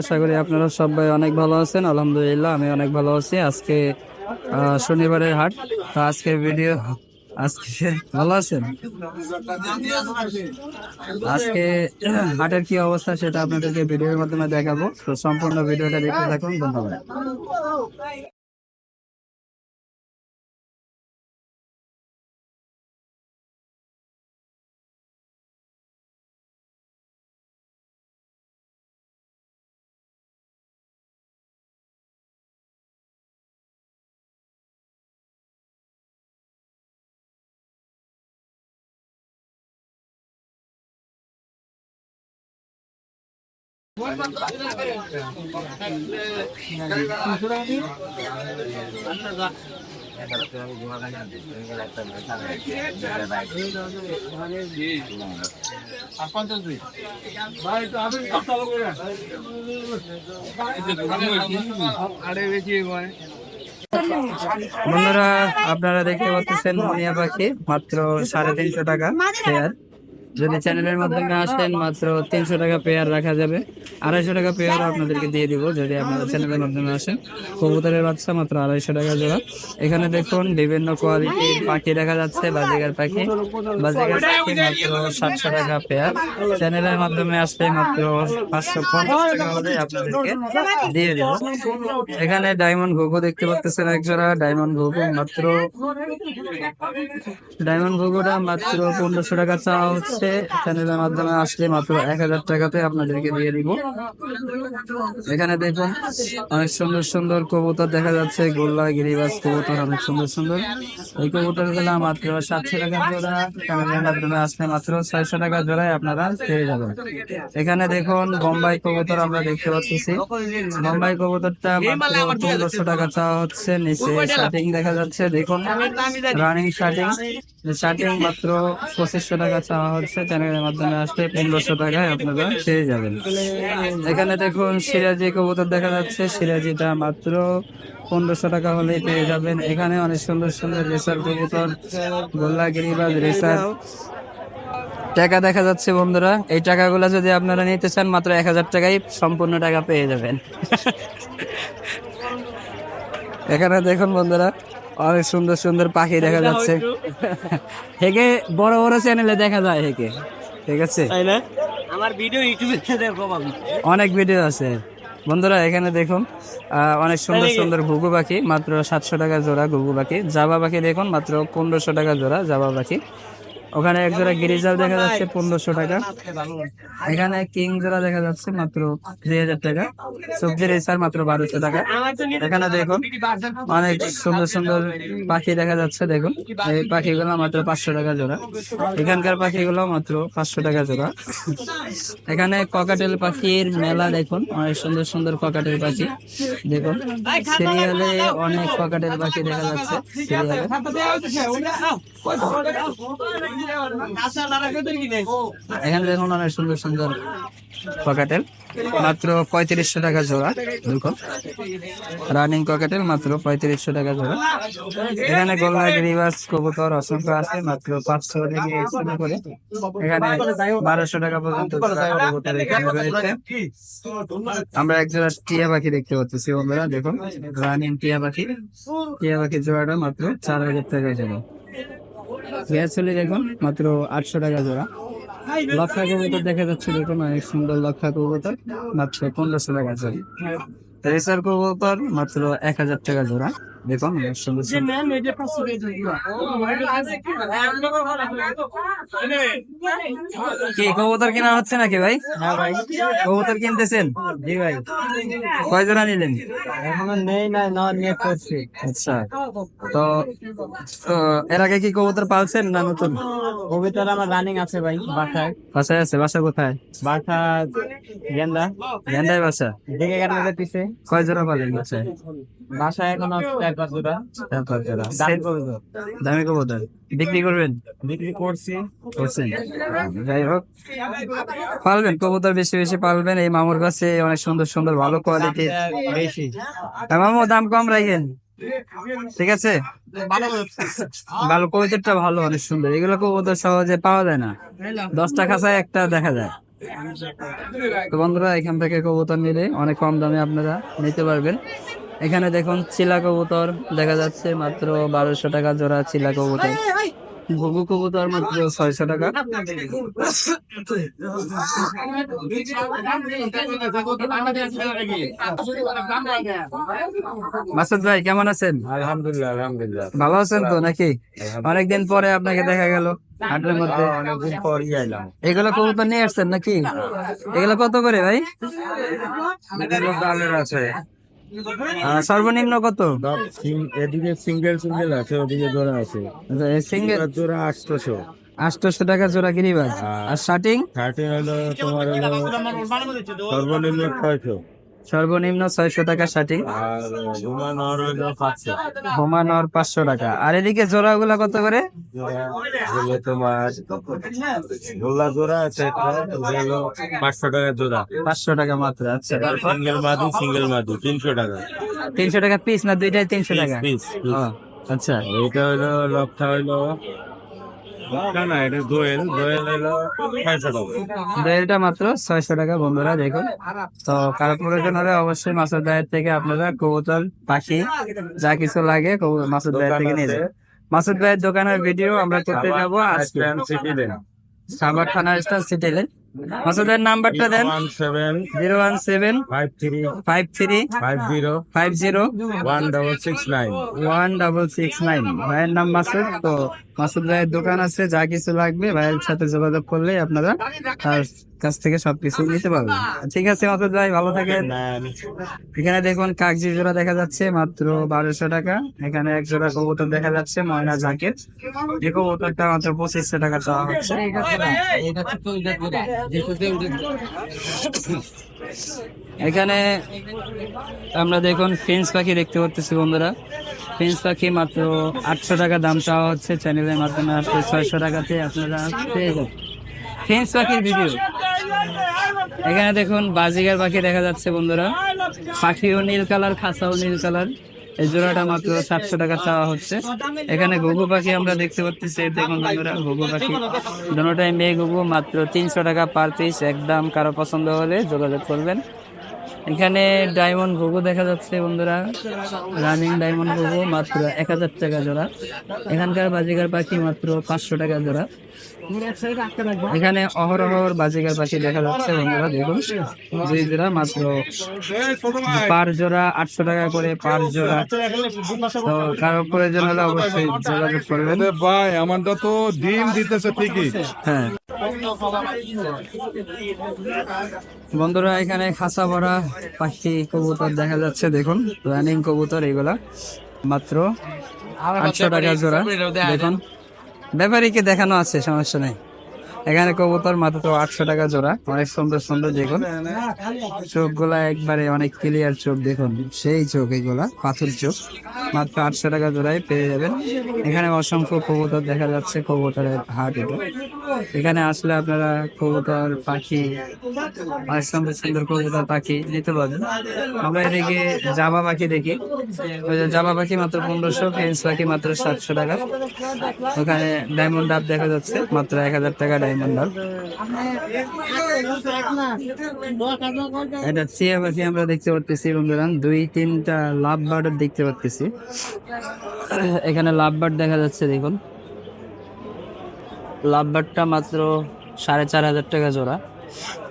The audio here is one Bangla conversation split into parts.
আশা করি আপনারা সবাই অনেক ভালো আছেন, আলহামদুলিল্লাহ, আমি অনেক ভালো আছি। আজকে শনিবারের হাট, তো আজকের ভিডিও, আজকে ভালো আছেন? আজকে হাটের কি অবস্থা সেটা আপনাদেরকে ভিডিওর মাধ্যমে দেখাবো। তো সম্পূর্ণ ভিডিওটা দেখতে থাকুন, ধন্যবাদ। বন্ধুরা আপনারা দেখতে পাচ্ছেন মনিয়া পাখি মাত্র সাড়ে তিনশো টাকা পেয়ার যদি চ্যানেলের মাধ্যমে আসেন মাত্র তিনশো টাকা পেয়ার রাখা যাবে। আড়াইশো টাকা পেয়ার আপনাদেরকে দিয়ে দিব যদি আপনারা চ্যানেলের মাধ্যমে আসেন। কবুতরের বাচ্চা মাত্র আড়াইশো টাকা জোড়া। এখানে দেখুন বিভিন্ন কোয়ালিটির পাখি দেখা যাচ্ছে বাজিগার পাখি। বাজিগার পাখি মাত্র সাতশো টাকা পেয়ার চ্যানেলের মাধ্যমে আসলে মাত্র পাঁচশো পঞ্চাশ টাকা হলে আপনাদেরকে দিয়ে দেবো। এখানে ডায়মন্ড ঘুঘু দেখতে পাচ্ছেন এক জোড়া। ডায়মন্ড ঘুঘু মাত্র ডায়মন্ড ঘুঘুটা মাত্র পনেরোশো টাকা চাওয়া হচ্ছে। চ্যানেলের মাধ্যমে আসলে মাত্র এক হাজার টাকাতে আপনাদেরকে দিয়ে দিব। এখানে দেখুন, অনেক সুন্দর সুন্দর কবুতর দেখা যাচ্ছে, গোল্লা, গিরিবাস কবুতর অনেক সুন্দর সুন্দর। এই কবুতরগুলা মাত্র সাতশো টাকা জোড়া চ্যানেলের মাধ্যমে আসলে মাত্র ছয়শো টাকা জোড়ায় আপনারা পেয়ে যাবেন। এখানে দেখুন, বোম্বাই কবুতর আমরা দেখতে পাচ্ছি। বোম্বাই কবুতরটা মাত্র পনেরোশো টাকা চাওয়া হচ্ছে, নিচে শার্টিং দেখা যাচ্ছে, দেখুন রানিং শার্টিং শার্টিং মাত্র পঁচিশশো টাকা চাওয়া হচ্ছে। চ্যানেলের মাধ্যমে আসলে পনেরোশো টাকায় আপনারা পেয়ে যাবেন। এখানে দেখুন সিরাজি কবুতর দেখা যাচ্ছে। সিরাজিটা মাত্র পনেরোশো টাকা হলে পেয়ে যাবেন। এখানে অনেক সুন্দর সুন্দর রেসার কবুতর গোল্লা গিরিবাজ রেসার। টাকা দেখা যাচ্ছে বন্ধুরা। এই টাকাগুলো যদি আপনারা নিতে চান, মাত্র এক হাজার টাকায় সম্পূর্ণ টাকা পেয়ে যাবেন। এখানে দেখুন বন্ধুরা অনেক সুন্দর সুন্দর পাখি দেখা যাচ্ছে। হেকে বড় বড় চ্যানেলে দেখা যায় হেকে ঠিক আছে? আমার ভিডিও ইউটিউবে দেখো অনেক ভিডিও আছে। বন্ধুরা এখানে দেখুন আহ, অনেক সুন্দর সুন্দর ঘুঘু পাখি মাত্র সাতশো টাকা জোড়া ঘুঘু পাখি। জাবা পাখি দেখুন মাত্র পনেরোশো টাকা জোড়া জাবা পাখি। ওখানে এক জোড়া গিরিজাল দেখা যাচ্ছে পনেরোশো টাকা। এখানে কিং জোড়া দেখা যাচ্ছে মাত্র দুই হাজার টাকা। সবজি রেসার মাত্র বারোশো টাকা। এখানে দেখুন অনেক সুন্দর সুন্দর পাখি দেখা যাচ্ছে দেখুন। এই পাখিগুলো মাত্র পাঁচশো টাকা জোড়া। এখানকার পাখিগুলো মাত্র পাঁচশো টাকা জোড়া। এখানে ককাটেল পাখির মেলা দেখুন। অনেক সুন্দর সুন্দর ককাটেল পাখি দেখুন। সিরিয়ালে অনেক ককাটেল পাখি দেখা যাচ্ছে সিরিয়ালে। এখানে দেখুন অনেক সুন্দর সুন্দর ককাটেল মাত্র পঁয়ত্রিশশো টাকা জোড়া, দেখুন। রানিং ককাটেল মাত্র পঁয়ত্রিশশো টাকা জোড়া। এখানে গোল্লা গিরিবাস, কবুতর, অসংখ্য আছে, মাত্র পাঁচশো থেকে শুরু করে। এখানে বারোশো টাকা পর্যন্ত আমরা এক জোড়া টিয়া পাখি দেখতে পাচ্ছি, বন্ধুরা, দেখুন। রানিং টিয়া পাখি। টিয়া পাখি জোড়াটা মাত্র চার হাজার টাকা জোড়া। গ্যাস চলে দেখুন, মাত্র আটশো টাকা জোড়া। লক্ষা কবুতর দেখা যাচ্ছে, দেখুন, অনেক সুন্দর লক্ষা কবুতর, মাত্র পনেরোশো টাকা জোড়া। রেসার কবুতর, মাত্র এক হাজার টাকা জোড়া। সুন্দর। কি কবুতর কেনা হচ্ছে নাকি ভাই? হ্যাঁ ভাই। কবুতর কিনতেছেন? জি ভাই। কয় জোড়া নিলেন? এখনও নেই না না নিয়ে করছি। আচ্ছা। তো এর আগে কি কবুতর পালছেন না নতুন? কবিতার আমার রানিং আছে ভাই বাসায়। বাসায় আছে? বাসা কোথায়? বাসা গেন্দা। গেন্দাই বাসা? দেখে গেলে পিছে। কয় জোড়া পালেন বাসায়? বাসায় এখন চার পাঁচ জোড়া চার জোড়া দাম কবিতা দামি কবুতর। বিক্রি করবেন? বিক্রি করছি। করছেন? যাই হোক। পালবেন কবুতর বেশি বেশি পালবেন। এই মামুর কাছে অনেক সুন্দর সুন্দর ভালো কোয়ালিটির বেশি। মামু দাম কম রাখেন। ঠিক আছে? ভালো কবুতরটা ভালো অনেক সুন্দর। এগুলো কবুতর সহজে পাওয়া যায় না। দশটা খাঁচায় একটা দেখা যায়। তো বন্ধুরা এখান থেকে কবুতর নিলে অনেক কম দামে আপনারা নিতে পারবেন। এখানে দেখুন চিলা কবুতর দেখা যাচ্ছে মাত্র বারোশো টাকা জোড়া চিলা কবুতর। ঘুঘু কবুতর মাত্র ছয়শো টাকা। মাসুদ ভাই কেমন আছেন? আলহামদুলিল্লাহ আলহামদুলিল্লাহ। ভালো আছেন তো নাকি? অনেকদিন পরে আপনাকে দেখা গেল হাটের মধ্যে। অনেকদিন পরই আইলাম। এগুলো কবুতর নিয়ে আসছেন নাকি? এগুলো কত করে ভাই? আছে। সর্বনিম্ন কত? এদিকে সিঙ্গেল সিঙ্গেল আছে ওদিকে জোড়া আছে। সিঙ্গেল জোড়া আটশোশো। আটশোশো টাকা জোড়া কিনিবা আর শার্টিং? শার্টিং হলো তোমার হলো সর্বনিম্ন ছয়শো। সর্বনিম্ন ছয়শো টাকা শার্টিং হোমানোর পাঁচশো। টাকা। আর এদিকে জোড়া গুলা কত করে? তোমার গোলা জোড়া আছে হলো পাঁচশো টাকা জোড়া। পাঁচশো টাকা মাত্র আচ্ছা। সিঙ্গেল মাদু সিঙ্গেল মাদু তিনশো টাকা। তিনশো টাকা পিস না দুইটাই তিনশো টাকা? পিস আচ্ছা। এটা হলো লকটা হলো লকটা না এটা দোয়েল দোয়েল হলো ছয়শো টাকা দইটা মাত্র ছয়শো টাকা বন্ধুরা দেখুন। তো কারও প্রয়োজন হলে অবশ্যই মাছের থেকে আপনারা কবুতর পাখি যা কিছু লাগে মাছের মাসুদ ভাইয়ের থেকে নিয়ে যাবেন মাসুদ ভাইয়ের দোকানের ভিডিও আমরা করতে যাব আজকে। সাবার থানা স্টার সিটি লেন মাসুদের নাম্বারটা দেন। Zero one seven five three five three five zero five zero one double six nine. One double six nine. ভাইয়ের নাম মাসুদ তো মাসুদ ভাইয়ের দোকান আছে যা কিছু লাগবে ভাইয়ের সাথে যোগাযোগ করলে আপনারা কাছ থেকে সবকিছু নিতে পারবেন ঠিক আছে মাসুদ ভাই ভালো থাকেন। এখানে দেখুন কাগজি জোড়া দেখা যাচ্ছে মাত্র বারোশো টাকা। এখানে এক জোড়া কবুতর দেখা যাচ্ছে ময়না জ্যাকেট যে কবুতরটা মাত্র পঁচিশশো টাকা চাওয়া হচ্ছে। এখানে আমরা দেখুন ফেন্স পাখি দেখতে পাচ্ছি বন্ধুরা। ফেন্স পাখি মাত্র আটশো টাকা দাম চাওয়া হচ্ছে। চ্যানেলের মাধ্যমে আসলে ছয়শো টাকাতে আপনারা পেয়ে যাবেন। ফেন্স পাখির ভিডিও এখানে দেখুন বাজিগার পাখি দেখা যাচ্ছে বন্ধুরা। পাখিও নীল কালার খাসাও নীল কালার। এই জোড়াটা মাত্র সাতশো টাকা চাওয়া হচ্ছে। এখানে ঘুঘু পাখি আমরা দেখতে পাচ্ছি। দেখুন বন্ধুরা, ঘুঘু পাখি। দুটাই মেয়ে ঘুঘু, মাত্র তিনশো টাকা পার পিস একদম কারও পছন্দ হলে যোগাযোগ করবেন। এখানে ডায়মন্ড ঘুঘু দেখা যাচ্ছে বন্ধুরা। রানিং ডায়মন্ড ঘুঘু, মাত্র এক হাজার টাকা জোড়া। এখানকার বাজিগার পাখি মাত্র পাঁচশো টাকা জোড়া। এখানে অহরহর বাজিগার পাখি দেখা যাচ্ছে বন্ধুরা দেখুন। জোড়া মাত্র পার জোড়া আটশো টাকা করে পার জোড়া। তো কারও প্রয়োজন হলে অবশ্যই যোগাযোগ করবেন। ভাই আমাদের তো ডিম দিতেছে ঠিকই। হ্যাঁ। বন্ধুরা এখানে খাসা ভরা পাখি কবুতর দেখা যাচ্ছে দেখুন। রানিং কবুতর এগুলা। মাত্র আটশো টাকা জোড়া দেখুন। ব্যাপারীকে দেখানো আছে সমস্যা নেই। এখানে কবুতর মাত্র আটশো টাকা জোড়া। অনেক সুন্দর সুন্দর দেখুন চোখগুলা একবারে অনেক ক্লিয়ার চোখ, দেখুন। সেই চোখ এগুলা, পাথর চোখ। মাত্র আটশো টাকা জোড়ায় পেয়ে যাবেন। এখানে অসংখ্য কবুতর দেখা যাচ্ছে, কবুতরের হাট এটা। এখানে আসলে আপনারা কবুতর, পাখি, অনেক সুন্দর সুন্দর কবুতর, পাখি নিতে পারবেন। আমরা এদিকে জাবা পাখি দেখি। জাবা পাখি মাত্র পনেরোশো ফেন্স পাখি মাত্র সাতশো টাকা। ওখানে ডায়মন্ড ডাব দেখা যাচ্ছে, মাত্র এক হাজার টাকা আমরা দেখতে পাচ্ছি বন্ধুরা। দুই, তিনটা লাভ দেখতে এখানে লাভ বার্ড দেখা যাচ্ছে, দেখুন। লাভ বার্ডটা মাত্র সাড়ে চার হাজার টাকা জোড়া।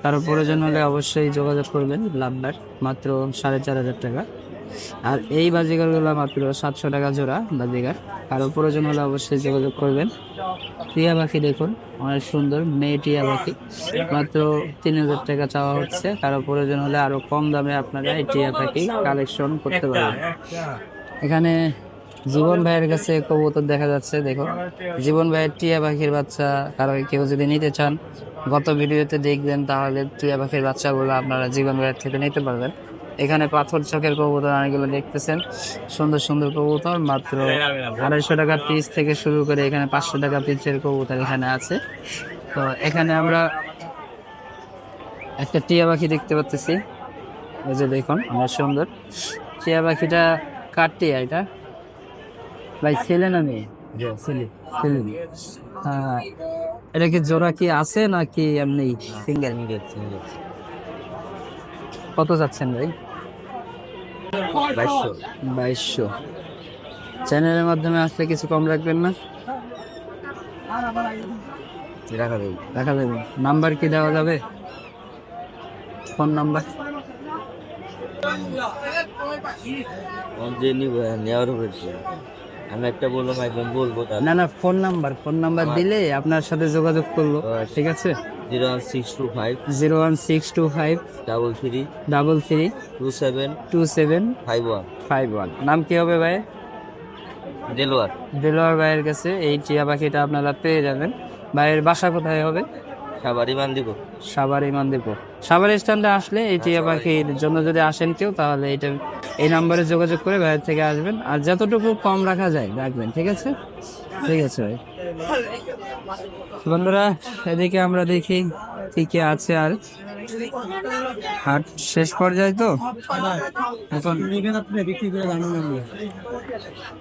তার প্রয়োজন হলে অবশ্যই যোগাযোগ করবেন। লাভ বার্ড মাত্র সাড়ে চার হাজার টাকা। আর এই বাজিগারগুলো মাত্র সাতশো টাকা জোড়া বাজিগার। কারও প্রয়োজন হলে অবশ্যই যোগাযোগ করবেন। টিয়া পাখি দেখুন, অনেক সুন্দর, মেয়ে টিয়া পাখি। মাত্র তিন হাজার টাকা চাওয়া হচ্ছে। কারও প্রয়োজন হলে আরও কম দামে আপনারা এই টিয়া পাখি কালেকশন করতে পারবেন। এখানে জীবন ভাইয়ের কাছে কবুতর দেখা যাচ্ছে, দেখুন। জীবন ভাইয়ের টিয়া পাখির বাচ্চা, কারও কেউ যদি নিতে চান, গত ভিডিওতে দেখবেন, তাহলে টিয়া পাখির বাচ্চাগুলো আপনারা জীবন ভাইয়ের থেকে নিতে পারবেন। এখানে পাথর চকের কবুতর অনেকগুলো দেখতেছেন। সুন্দর সুন্দর কবুতর মাত্র আড়াইশো টাকা পিস থেকে শুরু করে এখানে পাঁচশো টাকা পিসের কবুতর এখানে আছে। তো এখানে আমরা একটা টিয়া পাখি দেখতে পাচ্ছি ওই যে দেখুন অনেক সুন্দর। টিয়া পাখিটা কার টিয়া এটা? ভাই ছেলে না মেয়ে? ছেলে ছেলে আহ, এটা কি জোড়া কি আছে নাকি এমনি সিঙ্গেল কত যাচ্ছেন ভাই? বাইশশো। চ্যানেলের মাধ্যমে আসলে কিছু কম রাখবেন না? রাখা দেবো দেখা যাবে। নাম্বার কি দেওয়া যাবে? ফোন নাম্বার যে নেওয়ার উপরে আমি একটা বললাম একজন বলব না না ফোন নাম্বার ফোন নাম্বার দিলে আপনার সাথে যোগাযোগ করব ঠিক আছে? Zero one six two five. Zero one six two five. Double three. Double three. Two seven. Two seven. Five one. Five one নাম কি হবে ভাই? দেলোয়ার। দেলোয়ার ভাইয়ের কাছে এই টিয়া পাখিটা আপনারা পেয়ে যাবেন। ভাইয়ের বাসা কোথায় হবে? সাবারি মান দিব সাভার ইমানদীপুর সাভার স্ট্যান্ডে আসলে এই টিয়া পাখির জন্য যদি আসেন কেউ তাহলে এটা এই নাম্বারে যোগাযোগ করে বাইরে থেকে আসবেন। আর যতটুকু কম রাখা যায়, রাখবেন, ঠিক আছে? ঠিক আছে ভাই। বন্ধুরা, এদিকে আমরা দেখি কি কি আছে আর। হাট শেষ পর্যায়ে তো? এখন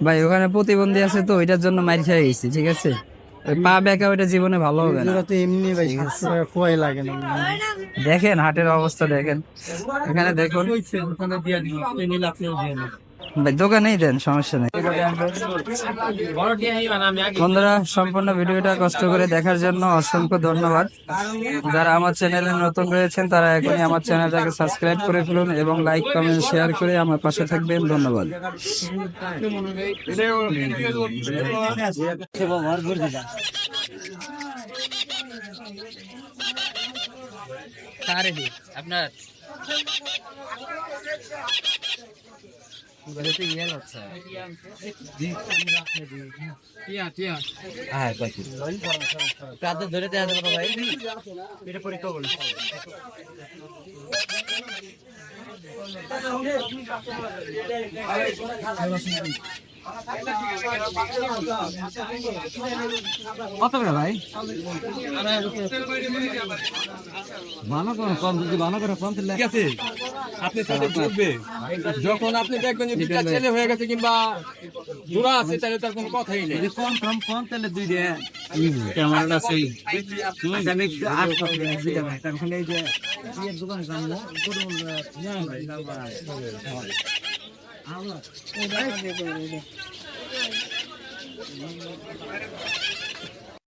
ভাই, ওখানে প্রতিবন্ধী আছে তো, ওইটার জন্য মার খেয়ে গেছি, ঠিক আছে? পা বেঁকা ওইটা জীবনে ভালো হবে না। তো এমনি ভাই খোয়াই লাগে না। দেখেন হাটের অবস্থা দেখেন। এখানে দেখুন। ভাই দোকানেই দেন, সমস্যা নেই। বন্ধুরা, সম্পূর্ণ ভিডিওটা কষ্ট করে দেখার জন্য অসংখ্য ধন্যবাদ। যারা আমার চ্যানেলে নতুন রয়েছেন, তারা এখনই আমার চ্যানেলটাকে সাবস্ক্রাইব করে ফেলুন এবং লাইক, কমেন্ট, শেয়ার করে আমার পাশে থাকবেন। ধন্যবাদ। আপনার? ধরে দেওয়া যাবে ভাই। এটা পরীক্ষা বলি কত করে ভাই? ভালো করে কম যদি ভালো করে কম দিলে ঠিক আছে। আপনি সাথে যখন আপনি দেখবেন যে দুটা ছেলে হয়ে গেছে কিংবা জোড়া আছে তাহলে তার কোনো কথাই নেই। কম কম কম তাহলে দুই দিয়ে ক্যামেরাটা সেই আচ্ছা আমি ভাই তাহলে এই যে ইয়ের দোকানে যান না